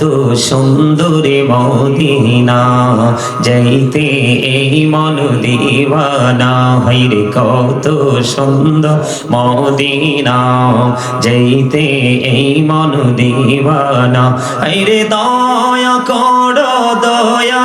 কত সুন্দরী মদিনা, যাইতে এই মন দিবানা, হইরে কত সুন্দর মদিনা, যাইতে এই মন দিবানা, হইরে দয়া কর দয়া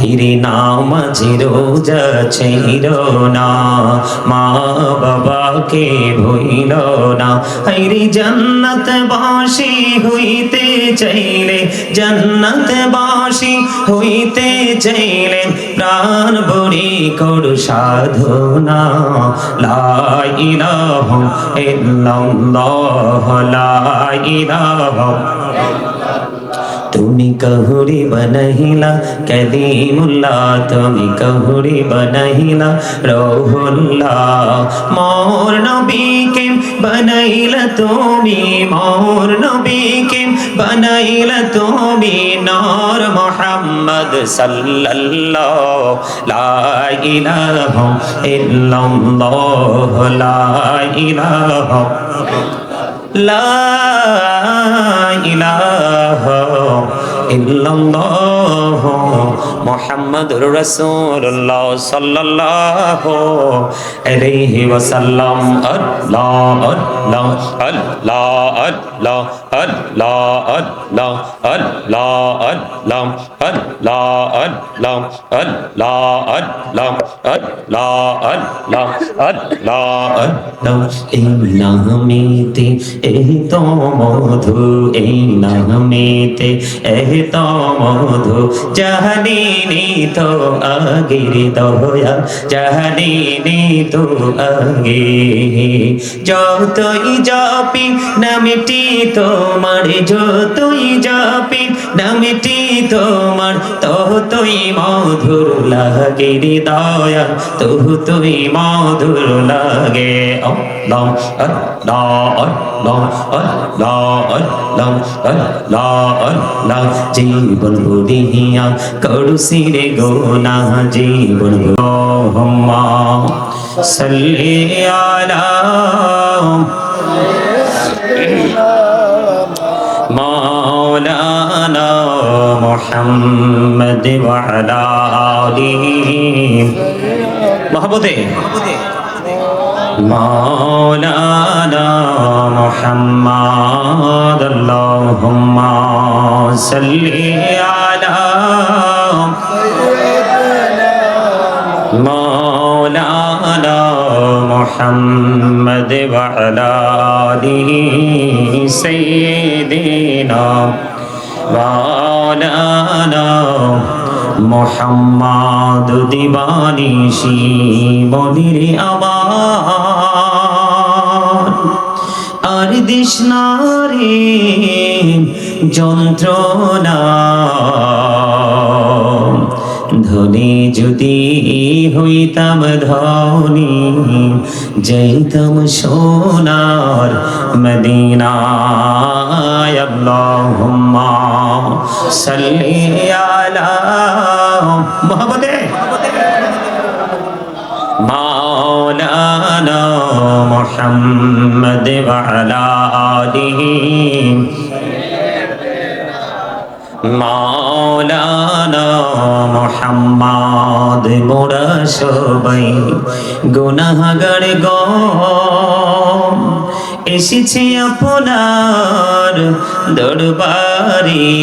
হিরে নামাজি রোজা ছিল না, মা বাবাকে ভইল না। হিরে জন্নত বাসি হইতে চাইলে, জন্নত বাসি হইতে চাইলে প্রাণ বড়ি করু সাধনা। লা ইলাহা ইল্লাল্লাহ, লা ইলাহা তুমি কহুরি বনহিলা কলিমুল্লাহ তুমি কহুরি বনহিলা রহুল্লাহ মোর নবীকে বনাইলা তুমি মোর নবীকে বনাইলা তুমি, নর মোহাম্মদ সাল্লাল্লাহ লা ইলাহা ইল্লাল্লাহ, লা ইলাহা لا إله ইল্লাল্লাহ মুহাম্মাদুর রাসূলুল্লাহ সাল্লাল্লাহু আলাইহি ওয়াসাল্লাম আল্লাহ আল্লাহ আল্লাহ আল্লাহ আল্লাহ আল্লাহ আল্লাহ আল্লাহ আল্লাহ আল্লাহ আল্লাহ আল্লাহ আল্লাহ আল্লাহ আল্লাহ আল্লাহ এই নামেতে এই তো মধু এই নামেতে এই তো মধু জাহানিনি তো আগের দয়া জাহানিনি তো আগে। যতই জপি, নামটি তোমার যতই জপি নামটি তোমার তহ তুই মধুর লাগে দয়া তহ তুই মধুর লাগে। জীবন অল্ল করু সিরে গো না জীবন বুড়িয়া محمد وعلى آله. محبوبة. مولانا محمد اللهم صل على مولانا محمد وعلى آله. سيدنا মাওলানা মোহাম্মদ দিবানিশি মনির আমার আর দিস যন্ত্রণা ধনী যদি হইতাম ধনী যাইতাম সোনার মদিনা আল্লাহুম্মা সাল্লি আলা মাওলানা মোহাম্মদ মোরা সবাই গুনাহগার গ। এসেছি আপনার দরবারে।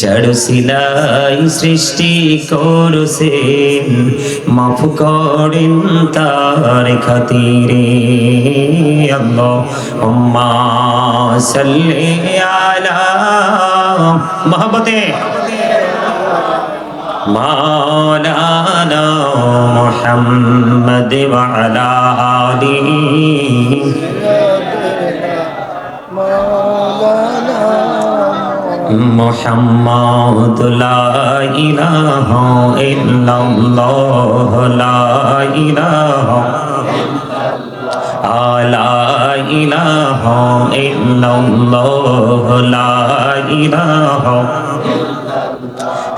জড় সিলাই সৃষ্টি করছেন মাফ করেন তার খাতিরে আল্লাহ উম্মা সাল্লি আলা মহব্বতে مولانا محمد وعلى آله محمد মোহাম্মদ লাইলাহ ইল্লাল্লাহ লাইলাহ আলা ইলাহ ইল্লাল্লাহ লাইলাহ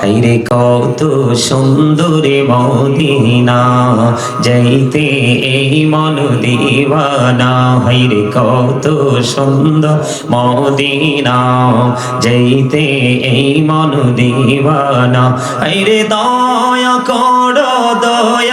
হাইরে কত সুন্দরী মদিনা, যাইতে এই মন দিবানা হাইরে কত সুন্দর মদিনা, যাইতে এই মন দিবানা হাইরে দয়া কর দয়াল্লা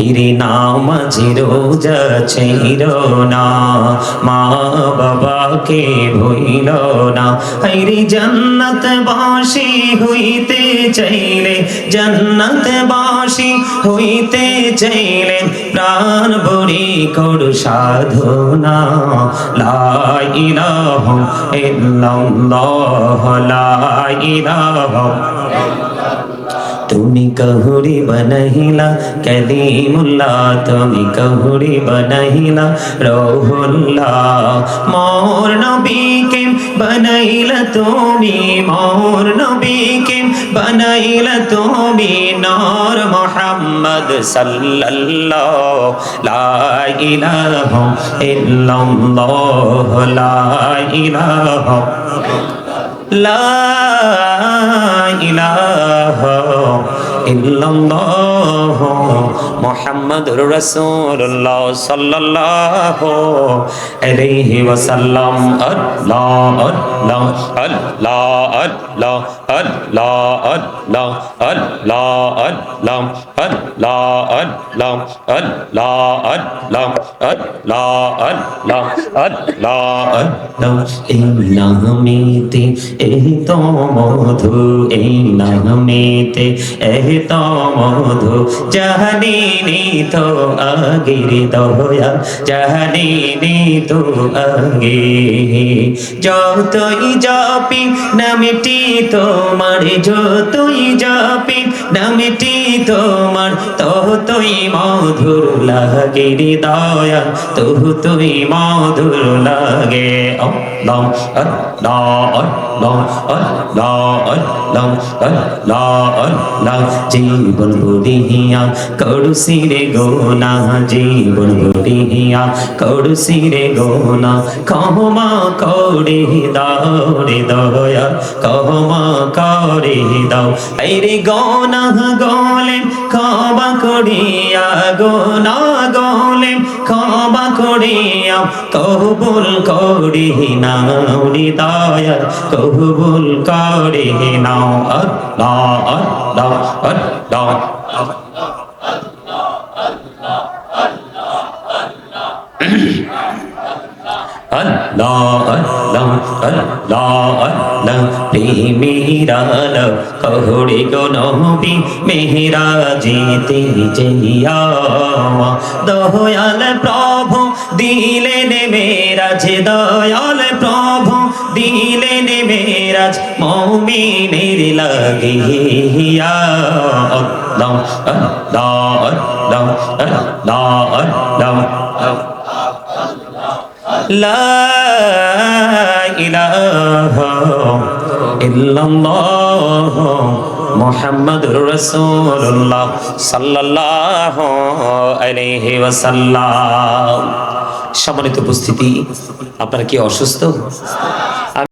হিরে নামাজি রোজা ছিল না, মা বাবাকে ভইল না। হিরে জন্নত বাসি হইতে চাইলে, জন্নত বাসি হইতে চাইলে প্রাণ বড়ি কর সাধনা। লা ইলাহা ইল্লাল্লাহ, লা ইলাহা তুমি কহুরি বনহিলা কলিমুল্লাহ তুমি কহুরি বনহিলা রহুল্লাহ। মোর নবীকে বনাইলা তুমি মোর নবীকে বনাইলা তুমি, নর মোহাম্মদ সাল্লাল্লাহ লা ইলাহা ইল্লাল্লাহ, লা ইলাহা لا إله ইল্লাল্লাহ মুহাম্মাদুর রাসূলুল্লাহ সাল্লাল্লাহু আলাইহি ওয়াসাল্লাম আল্লাহ আল্লাহ আল্লাহ আল্লাহ আল্লাহ আল্লাহ আল্লাহ আল্লাহ আল্লাহ আল্লাহ আল্লাহ আল্লাহ আল্লাহ আল্লাহ আল্লাহ আল্লাহ এই নামেতে এই তো মধু এই নামেতে এই তো মধু। চাহনি নিত আগিরি দয়া চাহনি তো আগে। যতই যাপি নামিটি তোমার যতই যাপি নামটি তোমার তহ তুই মধুর লাগে, হৃদয়া তহ তুই মধুর লাগে। লম ল জীবন বুড়িয়া কড়ুসি রে গোনা, জীবন বুড়িয়া কড়ুসি রে গোনা, কহমা কড়ি দাও রে দয়া কহমা কড়ি দাও রে গোনা গলে ক্ষমা করিয়া গোনা গলে ক্ষমা করিয়া কবুল করি নাও রে দয়া কবুল করে নাও আল্লাহ আল্লাহ আল্লাহ আল্লাহ আল্লাহ মাওলা রে মেরালা, কহড়ে গো নবী মেহরা যেতে যাইয়া দয়াল প্রভু, দিলেন মেরাজ, দয়াল প্রভু দিলে মেরাজ, মৌমিনের লাগিয়া দাও লা ইল্লাল্লাহ মোহাম্মদুর রাসূলুল্লাহ সাল্লাল্লাহু আলাইহি ওয়াসাল্লাম। সম্মানিত উপস্থিতি আপনারা কি অসুস্থ?